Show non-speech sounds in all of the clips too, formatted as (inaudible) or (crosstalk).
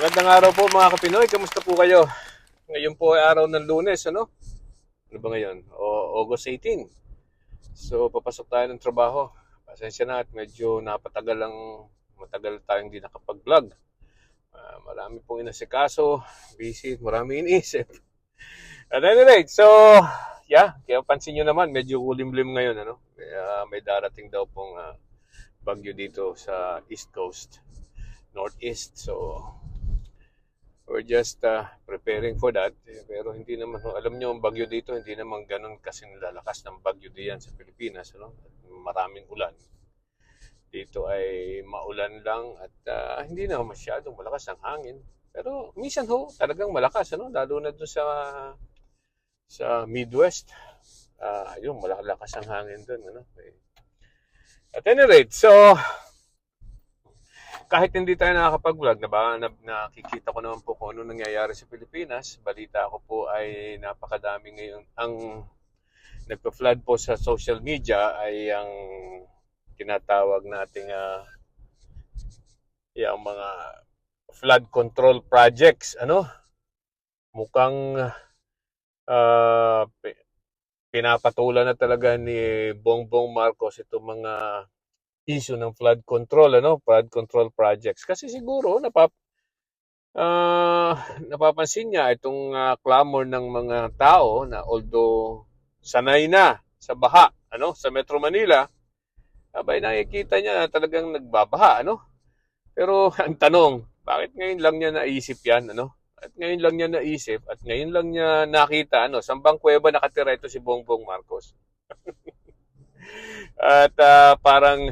Magandang araw po mga kapinoy. Kamusta po kayo? Ngayon po ay araw ng lunes, ano? Ano ba ngayon? O, August 18. So, papasok tayo ng trabaho. Pasensya na at medyo napatagal lang, matagal tayong hindi nakapag-vlog. Ah, marami pong inasikaso, busy, marami iniisip. (laughs) At any rate, so, yeah, kaya pansin nyo naman, medyo kulimlim ngayon, ano? May, ah, may darating daw pong ah, bagyo dito sa East Coast, Northeast. So, we're just uh, preparing for that. Eh, Pero hindi naman, alam nyo, ang bagyo dito, hindi naman ganun kasing lalakas ng bagyo diyan sa Pilipinas. Ano? Maraming ulan. Dito ay maulan lang at ah, hindi na masyadong malakas ang hangin. Pero minsan ho, talagang malakas. Ano? Lalo na doon sa sa Midwest. Ah, yun, malakas ang hangin doon. Ano? Eh, At any rate, so kahit hindi tayo nakakapag-vlog, na ba, na, nakikita ko naman po kung ano nangyayari sa Pilipinas. Balita ko po ay napakadami ngayon. Ang nagpa-flood po sa social media ay ang tinatawag nating uh, yung mga flood control projects. Ano? Mukhang uh, pi- pinapatulan na talaga ni Bongbong Marcos itong mga issue ng flood control, ano, flood control projects. Kasi siguro napap ah, napapansin niya itong ah, clamor ng mga tao na although sanay na sa baha, ano, sa Metro Manila, abay nakikita niya na talagang nagbabaha, ano? Pero (laughs) ang tanong, bakit ngayon lang niya naisip 'yan, ano? At ngayon lang niya naisip at ngayon lang niya nakita, ano, sa bang kuweba nakatira ito si Bongbong Marcos. (laughs) at ah, parang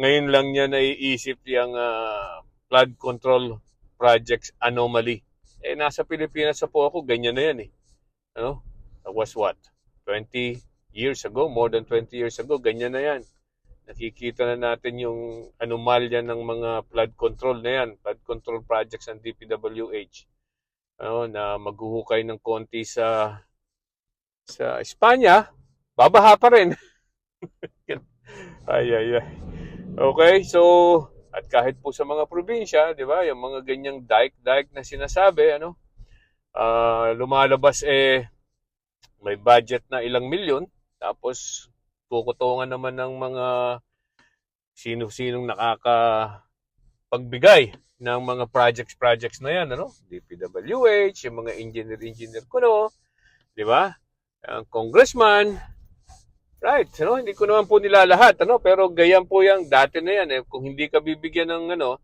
ngayon lang niya naiisip yung ah, flood control projects anomaly. Eh, nasa Pilipinas sa po ako, ganyan na yan eh. Ano? That was what? 20 years ago, more than 20 years ago, ganyan na yan. Nakikita na natin yung anomalya ng mga flood control na yan, flood control projects ng DPWH. Ano, na maghuhukay ng konti sa sa Espanya, babaha pa rin. (laughs) ay, ay, ay. Okay, so at kahit po sa mga probinsya, 'di ba, yung mga ganyang dike-dike na sinasabi, ano, ah, lumalabas eh may budget na ilang milyon, tapos kukutungan naman ng mga sino-sinong nakaka pagbigay ng mga projects projects na yan, ano? DPWH, yung mga engineer-engineer ko, no? 'Di ba? Ang congressman, Right, ano, hindi ko naman po nilalahat, ano, pero ganyan po yung dati na yan eh. Kung hindi ka bibigyan ng ano,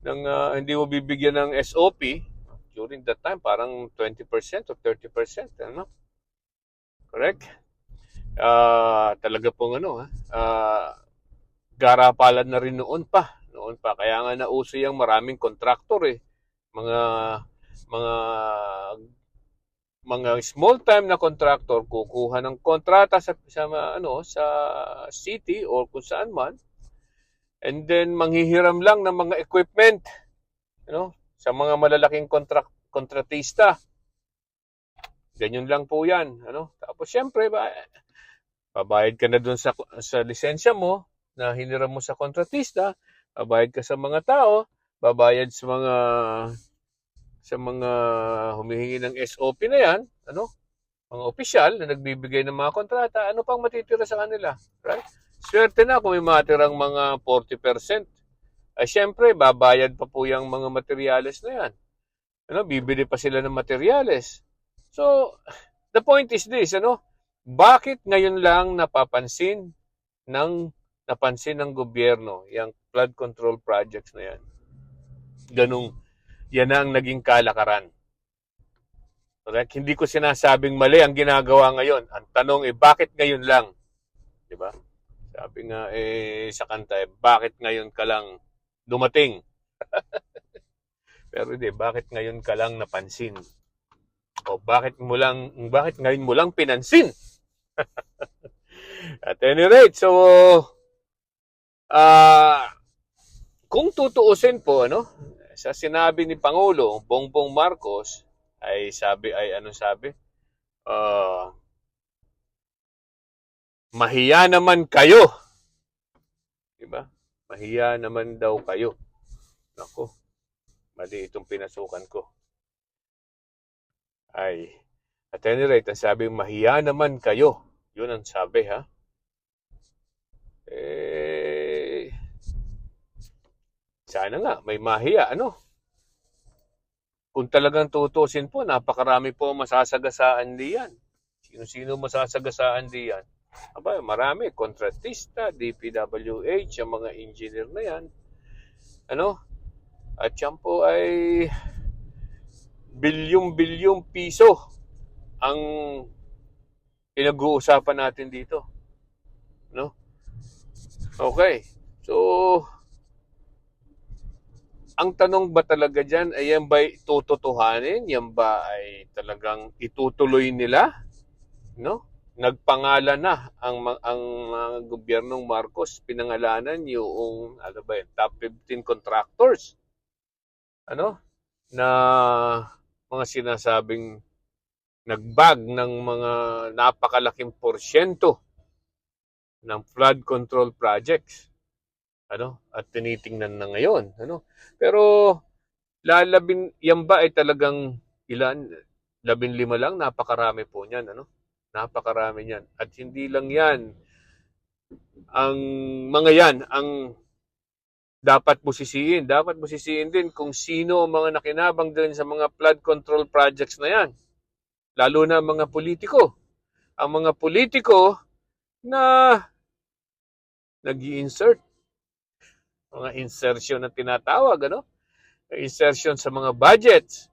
ng ah, hindi mo bibigyan ng SOP during that time parang 20% or 30%, ano? Correct? Ah, talaga pong ano, ha. Ah, garapalan na rin noon pa, noon pa. Kaya nga nauso yung maraming kontraktor eh. Mga mga mga small time na contractor kukuha ng kontrata sa, sa ano sa city or kung saan man and then manghihiram lang ng mga equipment ano sa mga malalaking contract kontratista. Ganyan lang po yan ano. Tapos syempre ba babayad ka na doon sa sa lisensya mo na hiniram mo sa kontratista babayad ka sa mga tao babayad sa mga sa mga humihingi ng SOP na yan, ano? Mga opisyal na nagbibigay ng mga kontrata, ano pang matitira sa kanila? Right? Swerte na kung may matirang mga 40%. Ay syempre, babayad pa po yung mga materyales na yan. Ano, bibili pa sila ng materyales. So, the point is this, ano? Bakit ngayon lang napapansin ng napansin ng gobyerno yung flood control projects na yan? Ganong yan na ang naging kalakaran. Correct? Hindi ko sinasabing mali ang ginagawa ngayon. Ang tanong eh, bakit ngayon lang? Di ba? Sabi nga eh, sa kanta eh, bakit ngayon ka lang dumating? (laughs) Pero hindi, bakit ngayon ka lang napansin? O bakit mo lang, bakit ngayon mo lang pinansin? (laughs) At any rate, so, ah, kung tutuusin po, ano, sa sinabi ni Pangulo Bongbong Marcos ay sabi ay ano sabi? Uh, mahiya naman kayo. 'Di ba? Mahiya naman daw kayo. Nako. Mali itong pinasukan ko. Ay, at any rate, ang sabi, mahiya naman kayo. Yun ang sabi, ha? Eh, sana nga, may mahiya, ano? Kung talagang tutusin po, napakarami po masasagasaan diyan. Sino-sino masasagasaan diyan? Aba, marami. Kontratista, DPWH, yung mga engineer na yan. Ano? At yan po ay bilyong-bilyong piso ang pinag-uusapan natin dito. No? Okay. So, ang tanong ba talaga dyan ay yan ba tututuhanin? Yan ba ay talagang itutuloy nila? No? Nagpangalan na ang ang mga gobyernong Marcos pinangalanan yung ano ba yun, top 15 contractors. Ano? Na mga sinasabing nagbag ng mga napakalaking porsyento ng flood control projects. Ano? At tinitingnan na ngayon, ano? Pero lalabin yan ba ay talagang ilan? Labin lima lang, napakarami po niyan, ano? Napakarami niyan. At hindi lang yan ang mga yan ang dapat busisiin. Dapat busisiin din kung sino ang mga nakinabang din sa mga flood control projects na yan. Lalo na mga politiko. Ang mga politiko na nag insert mga insertion na tinatawag, ano? Insertion sa mga budgets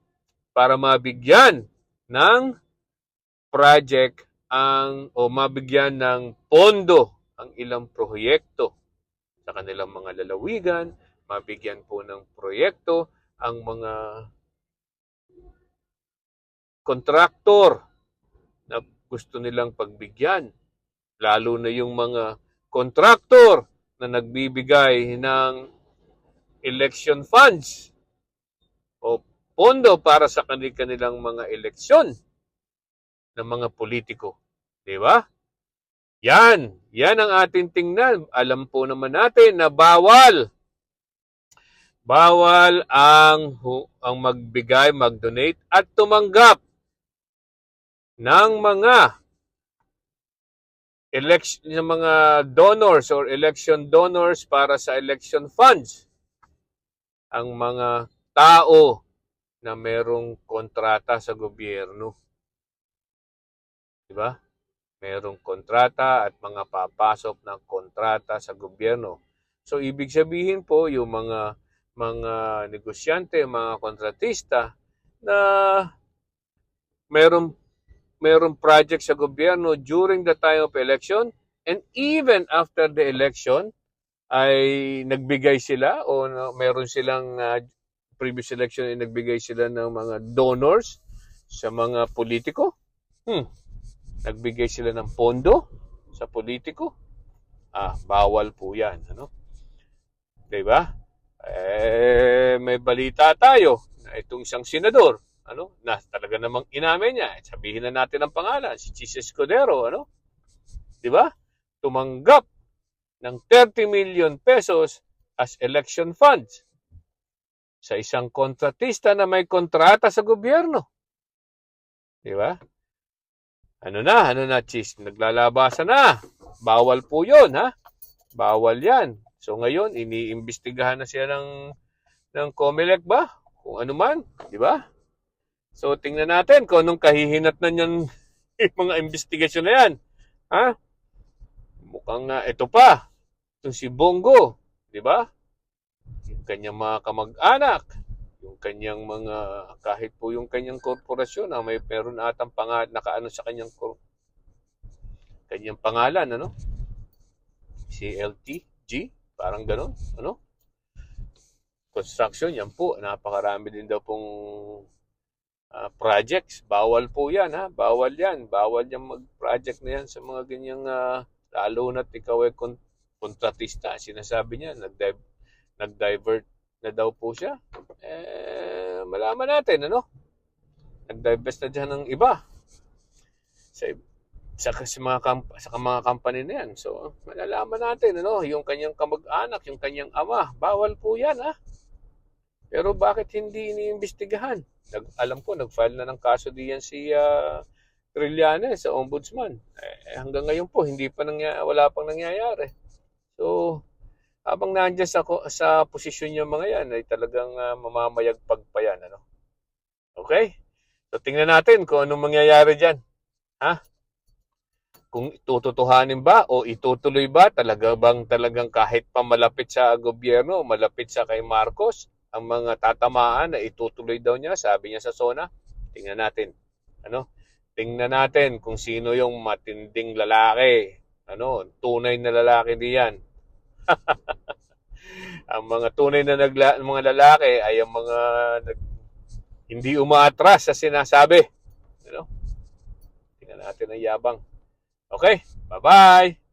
para mabigyan ng project ang o mabigyan ng pondo ang ilang proyekto sa kanilang mga lalawigan, mabigyan po ng proyekto ang mga kontraktor na gusto nilang pagbigyan. Lalo na yung mga kontraktor na nagbibigay ng election funds o pondo para sa kanilang mga eleksyon ng mga politiko. Di ba? Yan. Yan ang ating tingnan. Alam po naman natin na bawal. Bawal ang, ang magbigay, mag-donate at tumanggap ng mga election ng mga donors or election donors para sa election funds ang mga tao na merong kontrata sa gobyerno. Di ba? Merong kontrata at mga papasok ng kontrata sa gobyerno. So ibig sabihin po yung mga mga negosyante, mga kontratista na merong merong project sa gobyerno during the time of election and even after the election ay nagbigay sila o meron silang uh, previous election ay nagbigay sila ng mga donors sa mga politiko. Hmm. Nagbigay sila ng pondo sa politiko. Ah, bawal po 'yan, ano? 'Di ba? Eh may balita tayo na itong isang senador ano, na talaga namang inamin niya. Sabihin na natin ang pangalan, si Chis Escudero, ano? 'Di ba? Tumanggap ng 30 million pesos as election funds sa isang kontratista na may kontrata sa gobyerno. 'Di ba? Ano na, ano na, Chis, naglalabasa na. Bawal po 'yon, ha? Bawal 'yan. So ngayon, iniimbestigahan na siya ng ng COMELEC ba? Kung ano man, 'di ba? So, tingnan natin kung anong kahihinat na niyan (laughs) mga investigasyon na yan. Ha? Mukhang uh, ito pa. Itong si Bongo. Di ba? Yung kanyang mga kamag-anak. Yung kanyang mga, kahit po yung kanyang korporasyon, na may meron atang pangalan, nakaano sa kanyang kanyang pangalan, ano? CLTG, parang ganon, ano? Construction, yan po, napakarami din daw pong uh, projects. Bawal po yan, ha? Bawal yan. Bawal yan mag-project na yan sa mga ganyang, uh, lalo na't ikaw ay kont- kontratista. Sinasabi niya, nag-dive, nag-divert na daw po siya. Eh, malaman natin, ano? Nag-divest na dyan ng iba. Sa, sa, sa, mga, kamp- sa mga company na yan. So, malalaman natin, ano? Yung kanyang kamag-anak, yung kanyang ama. Bawal po yan, ha? Pero bakit hindi iniimbestigahan? Nag, alam ko, nag-file na ng kaso diyan si uh, Trillanes sa ombudsman. Eh, hanggang ngayon po, hindi pa nangya, wala pang nangyayari. So, habang nandiyan sa, sa posisyon yung mga yan, ay talagang uh, mamamayagpag pa yan. Ano? Okay? So, tingnan natin kung anong mangyayari dyan. Ha? Kung tututuhanin ba o itutuloy ba talaga bang talagang kahit pa malapit sa gobyerno, malapit sa kay Marcos, ang mga tatamaan na itutuloy daw niya, sabi niya sa SONA. Tingnan natin. Ano? Tingnan natin kung sino yung matinding lalaki. Ano, tunay na lalaki diyan. (laughs) ang mga tunay na nagla, mga lalaki ay ang mga nag, hindi umaatras sa sinasabi. Ano? Tingnan natin ang yabang. Okay, bye-bye!